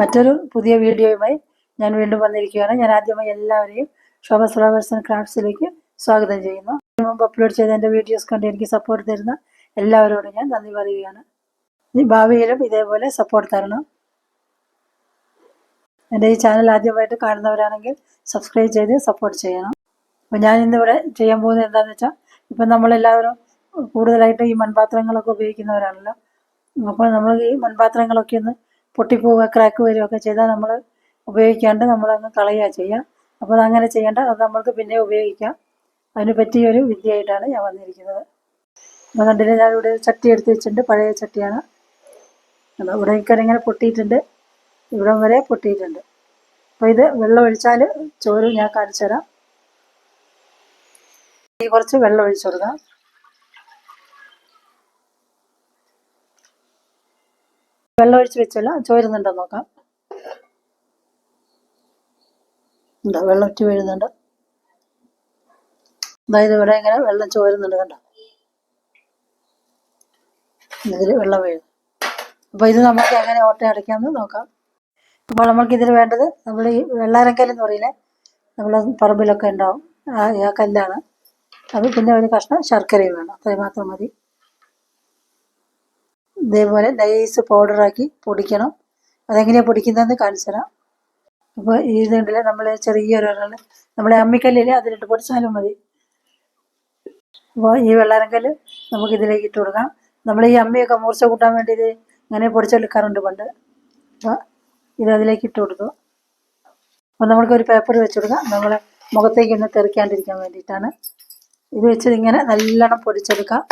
മറ്റൊരു പുതിയ വീഡിയോയുമായി ഞാൻ വീണ്ടും വന്നിരിക്കുകയാണ്. ഞാൻ ആദ്യമായി എല്ലാവരെയും ശോഭ ഫ്ലവേഴ്സ് ആൻഡ് ക്രാഫ്റ്റ്സിലേക്ക് സ്വാഗതം ചെയ്യുന്നു. മുമ്പ് അപ്ലോഡ് ചെയ്ത എന്റെ വീഡിയോസ് കണ്ട് എനിക്ക് സപ്പോർട്ട് തരുന്ന എല്ലാവരോടും ഞാൻ നന്ദി പറയുകയാണ്. ഭാവിയിലും ഇതേപോലെ സപ്പോർട്ട് തരണം. എന്റെ ഈ ചാനൽ ആദ്യമായിട്ട് കാണുന്നവരാണെങ്കിൽ സബ്സ്ക്രൈബ് ചെയ്ത് സപ്പോർട്ട് ചെയ്യണം. അപ്പോൾ ഞാൻ ഇന്നിവിടെ ചെയ്യാൻ പോകുന്നത് എന്താണെന്ന് വെച്ചാൽ ഇപ്പം നമ്മളെല്ലാവരും കൂടുതലായിട്ട് ഈ മൺപാത്രങ്ങളൊക്കെ ഉപയോഗിക്കുന്നവരാണല്ലോ. അപ്പോൾ നമ്മൾ ഈ മൺപാത്രങ്ങളൊക്കെ ഒന്ന് പൊട്ടിപ്പോവുക ക്രാക്ക് വരികയൊക്കെ ചെയ്താൽ നമ്മൾ ഉപയോഗിക്കാണ്ട് നമ്മളങ്ങ് കളയുക ചെയ്യാം. അപ്പോൾ അങ്ങനെ ചെയ്യേണ്ട അത് നമ്മൾക്ക് പിന്നെ ഉപയോഗിക്കാം. അതിന് പറ്റിയൊരു വിദ്യയായിട്ടാണ് ഞാൻ വന്നിരിക്കുന്നത്. അപ്പോൾ കണ്ടില്ല ഞാനിവിടെ ചട്ടി എടുത്ത് വെച്ചിട്ടുണ്ട് പഴയ ചട്ടിയാണ്. അപ്പോൾ ഇവിടെ ഇങ്ങനെ പൊട്ടിയിട്ടുണ്ട് ഇവിടം വരെ പൊട്ടിയിട്ടുണ്ട്. അപ്പോൾ ഇത് വെള്ളം ഒഴിച്ചാൽ ചോറ് ഞാൻ കാണിച്ചു തരാം കുറച്ച് വെള്ളം ഒഴിച്ചു കൊടുക്കാം. വെള്ളം ഒഴിച്ച് വെച്ചല്ല. ചോരുന്നുണ്ടോ നോക്കാം. ഉണ്ടോ വെള്ളം ഒറ്റ വീഴുന്നുണ്ട്. അതായത് ഇവിടെ ഇങ്ങനെ വെള്ളം ചോരുന്നുണ്ട് കണ്ടോ. ഇതിൽ വെള്ളം വീഴും. അപ്പോൾ ഇത് നമുക്ക് എങ്ങനെ ഓട്ട അടയ്ക്കാമെന്ന് നോക്കാം. അപ്പോൾ നമ്മൾക്ക് ഇതിൽ വേണ്ടത് നമ്മൾ ഈ വെള്ളാരക്കല്ല് എന്ന് പറയില്ലേ നമ്മൾ പറമ്പിലൊക്കെ ഉണ്ടാവും. ആ കല്ലാണ്. അത് പിന്നെ ഒരു കഷ്ണം ശർക്കരയും വേണം. അത്രയും മാത്രം മതി. ഇതേപോലെ നൈസ് പൗഡറാക്കി പൊടിക്കണം. അതെങ്ങനെയാണ് പൊടിക്കുന്നതെന്ന് കാണിച്ചു തരാം. അപ്പോൾ ഇതുണ്ടല്ലേ നമ്മൾ ചെറിയൊരെണ്ണം നമ്മളെ അമ്മിക്കല്ലിൽ അതിലിട്ട് പൊടിച്ചാലും മതി. അപ്പോൾ ഈ വെള്ളാരക്കല്ല് നമുക്ക് ഇതിലേക്ക് ഇട്ട് കൊടുക്കാം. നമ്മൾ ഈ അമ്മിയൊക്കെ മൂർച്ച കൂട്ടാൻ വേണ്ടി ഇത് ഇങ്ങനെ പൊടിച്ചെടുക്കാറുണ്ട് പണ്ട്. അപ്പോൾ ഇത് അതിലേക്ക് ഇട്ട് കൊടുത്തു. അപ്പോൾ നമ്മൾക്ക് ഒരു പേപ്പർ വെച്ച് കൊടുക്കാം. നമ്മൾ മുഖത്തേക്ക് ഒന്ന് തെറിക്കാണ്ടിരിക്കാൻ വേണ്ടിയിട്ടാണ്. ഇത് വെച്ചത് ഇങ്ങനെ നല്ലോണം പൊടിച്ചെടുക്കാം.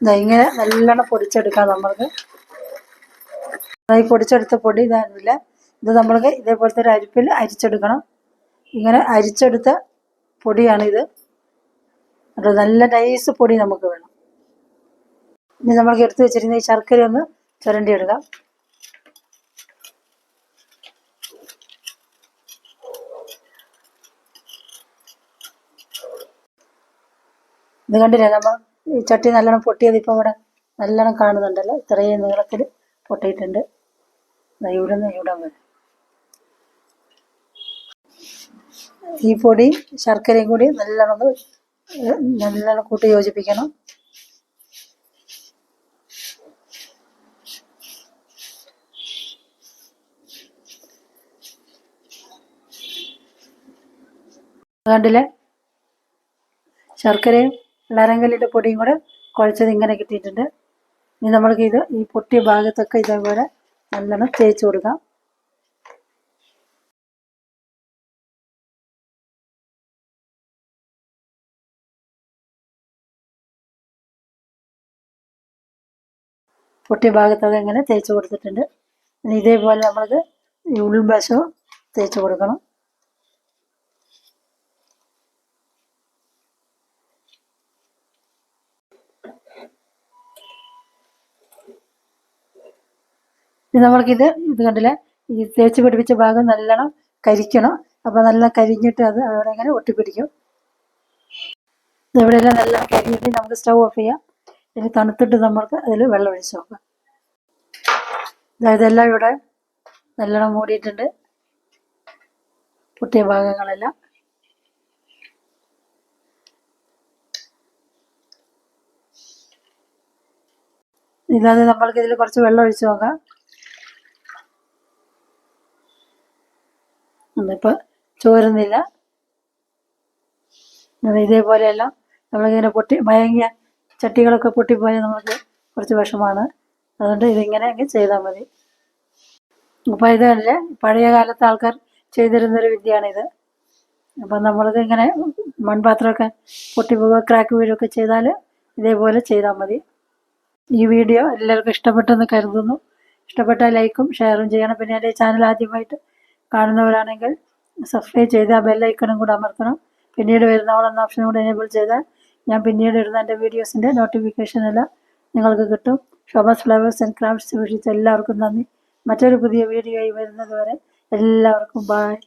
ഇങ്ങനെ നല്ലോണം പൊടിച്ചെടുക്കാം നമ്മൾക്ക്. ഈ പൊടിച്ചെടുത്ത പൊടി ഇതാണില്ല ഇത് നമ്മൾക്ക് ഇതേപോലത്തെ ഒരു അരിപ്പിൽ അരിച്ചെടുക്കണം. ഇങ്ങനെ അരിച്ചെടുത്ത പൊടിയാണിത്. അത് നല്ല നൈസ് പൊടി നമുക്ക് വേണം. ഇനി നമ്മൾക്ക് എടുത്തു വെച്ചിരുന്ന ഈ ശർക്കര ഒന്ന് ചുരണ്ടി എടുക്കാം ഇത് കണ്ടില്ലേ നമ്മൾ ഈ ചട്ടി നല്ലോണം പൊട്ടിയത് ഇപ്പോൾ ഇവിടെ നല്ലോണം കാണുന്നുണ്ടല്ലോ. ഇത്രയും നീളത്തിൽ പൊട്ടിയിട്ടുണ്ട്. ഇവിടുന്ന് ഇവിടെ നിന്ന് ഇവിടെ വരെ ഈ പൊടി ശർക്കരയും കൂടി നല്ലോണം നല്ലോണം കൂട്ടി യോജിപ്പിക്കണം. കണ്ടില്ലേ? ശർക്കരയും വെള്ളാരങ്കല്ലിന്റെ പൊടിയും കൂടെ കുഴച്ചത് ഇങ്ങനെ കിട്ടിയിട്ടുണ്ട്. ഇനി നമ്മൾക്ക് ഇത് ഈ പൊട്ടിയ ഭാഗത്തൊക്കെ ഇതേപോലെ നല്ലോണം തേച്ച് കൊടുക്കാം. പൊട്ടിയ ഭാഗത്തൊക്കെ ഇങ്ങനെ തേച്ച് കൊടുത്തിട്ടുണ്ട്. ഇനി ഇതേപോലെ നമ്മൾക്ക് ഈ ഉൾവശവും തേച്ച് കൊടുക്കണം. നമ്മൾക്കിത് ഇത് കണ്ടില്ലേ? ഈ തേച്ച് പിടിപ്പിച്ച ഭാഗം നല്ലോണം കരിക്കണം. അപ്പോൾ നല്ല കരിഞ്ഞിട്ട് അത് അവിടെ ഇങ്ങനെ ഒട്ടിപ്പിടിക്കും. ഇവിടെയെല്ലാം നല്ല കരിഞ്ഞിട്ട് നമുക്ക് സ്റ്റൗ ഓഫ് ചെയ്യാം. ഇനി തണുത്തിട്ട് നമ്മൾക്ക് അതിൽ വെള്ളം ഒഴിച്ച് നോക്കാം. ഇതെല്ലാം ഇവിടെ നല്ലോണം മൂടിയിട്ടുണ്ട്. പൊട്ടിയ ഭാഗങ്ങളെല്ലാം. ഇല്ലാതെ നമ്മൾക്ക് ഇതിൽ കുറച്ച് വെള്ളം ഒഴിച്ച് നോക്കാം. ഇന്നിപ്പോൾ ചോരുന്നില്ല. ഇതേപോലെയെല്ലാം. നമ്മളിങ്ങനെ പൊട്ടി മയങ്ങിയ ചട്ടികളൊക്കെ പൊട്ടിപ്പോയാൽ നമുക്ക് കുറച്ച് വിഷമാണ്. അതുകൊണ്ട് ഇതിങ്ങനെ അങ്ങ് ചെയ്താൽ മതി. അപ്പോൾ ഇതല്ലേ പഴയ കാലത്തെ ആൾക്കാർ ചെയ്തിരുന്നൊരു വിദ്യയാണിത്. അപ്പം നമ്മൾക്ക് ഇങ്ങനെ മൺപാത്രമൊക്കെ പൊട്ടിപ്പോവുക ക്രാക്ക് വീഴുകയൊക്കെ ചെയ്താൽ ഇതേപോലെ ചെയ്താൽ മതി. ഈ വീഡിയോ എല്ലാവർക്കും ഇഷ്ടപ്പെട്ടെന്ന് കരുതുന്നു. ഇഷ്ടപ്പെട്ടാൽ ലൈക്കും ഷെയറും ചെയ്യണം. പിന്നെ എന്റെ ചാനൽ ആദ്യമായിട്ട് കാണുന്നവരാണെങ്കിൽ സബ്സ്ക്രൈബ് ചെയ്ത് ആ ബെല്ലൈക്കണും കൂടെ അമർത്തണം. പിന്നീട് വരുന്ന ഓളെന്ന ഓപ്ഷൻ കൂടെ എനേബിൾ ചെയ്താൽ ഞാൻ പിന്നീട് ഇടുന്ന എന്റെ വീഡിയോസിന്റെ നോട്ടിഫിക്കേഷൻ എല്ലാം നിങ്ങൾക്ക് കിട്ടും. ഷോബാസ് ഫ്ലവേഴ്സ് ആൻഡ് ക്രാഫ്റ്റ്സ് വിഷയത്തിൽ എല്ലാവർക്കും നന്ദി. മറ്റൊരു പുതിയ വീഡിയോയിൽ വരുന്നത് വരെ എല്ലാവർക്കും ബായ്